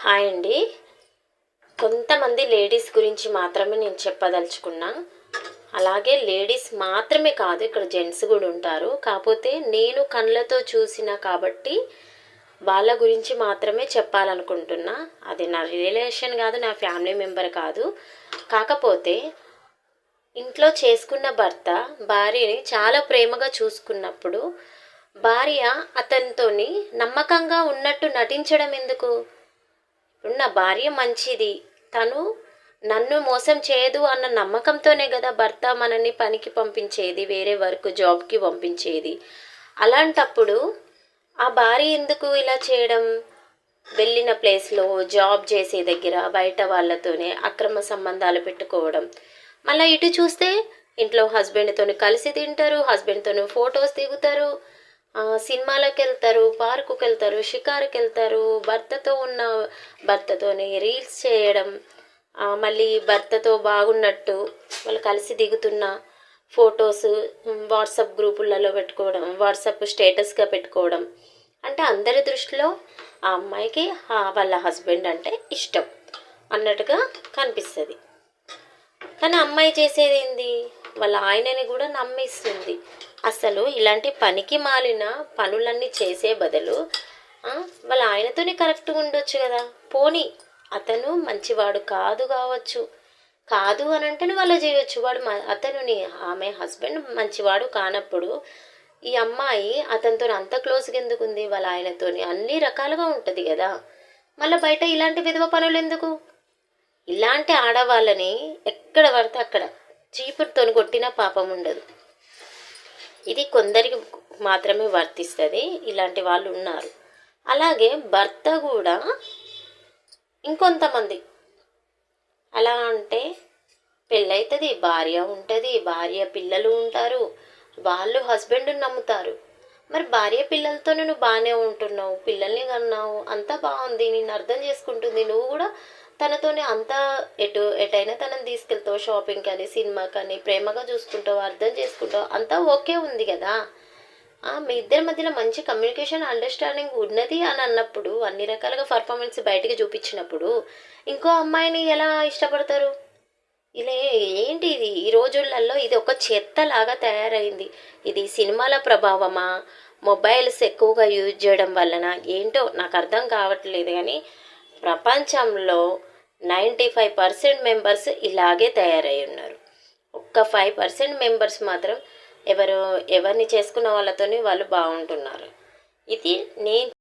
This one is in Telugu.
హాయ్ అండి. కొంతమంది లేడీస్ గురించి మాత్రమే నేను చెప్పదలుచుకున్నా. అలాగే లేడీస్ మాత్రమే కాదు ఇక్కడ జెంట్స్ కూడా ఉంటారు. కాకపోతే నేను కళ్ళతో చూసిన కాబట్టి వాళ్ళ గురించి మాత్రమే చెప్పాలనుకుంటున్నా. అది నా రిలేషన్ కాదు నా ఫ్యామిలీ మెంబర్ కాదు. కాకపోతే ఇంట్లో చేసుకున్న భర్త భార్యని చాలా ప్రేమగా చూసుకున్నప్పుడు భార్య అతనితోని నమ్మకంగా ఉన్నట్టు నటించడం ఎందుకు? నా భార్య మంచిది. తను నన్ను మోసం చేయదు అన్న నమ్మకంతోనే కదా భర్త మనల్ని పనికి పంపించేది వేరే వర్క్ జాబ్కి పంపించేది. అలాంటప్పుడు ఆ భార్య ఎందుకు ఇలా చేయడం? వెళ్ళిన ప్లేస్లో జాబ్ చేసే దగ్గర బయట వాళ్ళతోనే అక్రమ సంబంధాలు పెట్టుకోవడం. మళ్ళీ ఇటు చూస్తే ఇంట్లో హస్బెండ్తో కలిసి తింటారు హస్బెండ్తో ఫొటోస్ దిగుతారు. సినిమాలకు వెళ్తారు పార్కుకి వెళ్తారు షికారుకి వెళ్తారు భర్తతో ఉన్న భర్తతోనే రీల్స్ చేయడం మళ్ళీ భర్తతో బాగున్నట్టు వాళ్ళు కలిసి దిగుతున్న ఫొటోస్ వాట్సాప్ గ్రూపులలో పెట్టుకోవడం వాట్సాప్ స్టేటస్గా పెట్టుకోవడం. అంటే అందరి దృష్టిలో ఆ అమ్మాయికి వాళ్ళ హస్బెండ్ అంటే ఇష్టం అన్నట్టుగా కనిపిస్తుంది. కానీ అమ్మాయి చేసేది ఏంది? వాళ్ళ ఆయనని కూడా నమ్మిస్తుంది. అసలు ఇలాంటి పనికి మాలిన పనులన్నీ చేసే బదులు వాళ్ళ ఆయనతోనే కరెక్ట్గా ఉండొచ్చు కదా. పోనీ అతను మంచివాడు కాదు కావచ్చు. కాదు అని అంటేనే వాళ్ళు చేయొచ్చు. వాడు మ- అతనుని ఆమె హస్బెండ్ మంచివాడు కానప్పుడు ఈ అమ్మాయి అతనితో అంత క్లోజ్గా ఎందుకు ఉంది? వాళ్ళ ఆయనతోని అన్ని రకాలుగా ఉంటుంది కదా. మళ్ళీ బయట ఇలాంటి విధవ పనులు ఎందుకు? ఇలాంటి ఆడవాళ్ళని ఎక్కడ పడితే అక్కడ చీపురుతో కొట్టినా పాపం ఉండదు. ఇది కొందరికి మాత్రమే వర్తిస్తుంది ఇలాంటి వాళ్ళు ఉన్నారు. అలాగే భర్త కూడా ఇంకొంతమంది. అలా అంటే పెళ్ళవుతుంది భార్య ఉంటుంది భార్య పిల్లలు ఉంటారు వాళ్ళు హస్బెండ్ నమ్ముతారు. మరి భార్య పిల్లలతో నువ్వు బాగానే ఉంటున్నావు పిల్లల్ని కన్నావు అంతా బాగుంది నేను అర్థం చేసుకుంటుంది. నువ్వు కూడా తనతోనే అంతా ఎటు ఎటైనా తనని తీసుకెళ్తావు షాపింగ్ కానీ సినిమా కానీ ప్రేమగా చూసుకుంటావు అర్థం చేసుకుంటావు అంతా ఓకే ఉంది కదా. మీ ఇద్దరి మధ్యలో మంచి కమ్యూనికేషన్ అండర్స్టాండింగ్ ఉన్నది అని అన్నప్పుడు అన్ని రకాలుగా పర్ఫార్మెన్స్ బయటకు చూపించినప్పుడు ఇంకో అమ్మాయిని ఎలా ఇష్టపడతారు? ఇలా ఏంటి ఇది? ఈ రోజులలో ఇది ఒక చెత్తలాగా తయారైంది. ఇది సినిమాల ప్రభావమా? మొబైల్స్ ఎక్కువగా యూజ్ చేయడం వలన ఏంటో నాకు అర్థం కావట్లేదు కానీ ప్రపంచంలో నైంటీ ఫైవ్ పర్సెంట్ మెంబర్స్ ఇలాగే తయారై ఉన్నారు. ఒక్క ఫైవ్ పర్సెంట్ మెంబర్స్ మాత్రం ఎవరు ఎవరిని చేసుకున్న వాళ్ళతోని వాళ్ళు బాగుంటున్నారు. ఇది నేను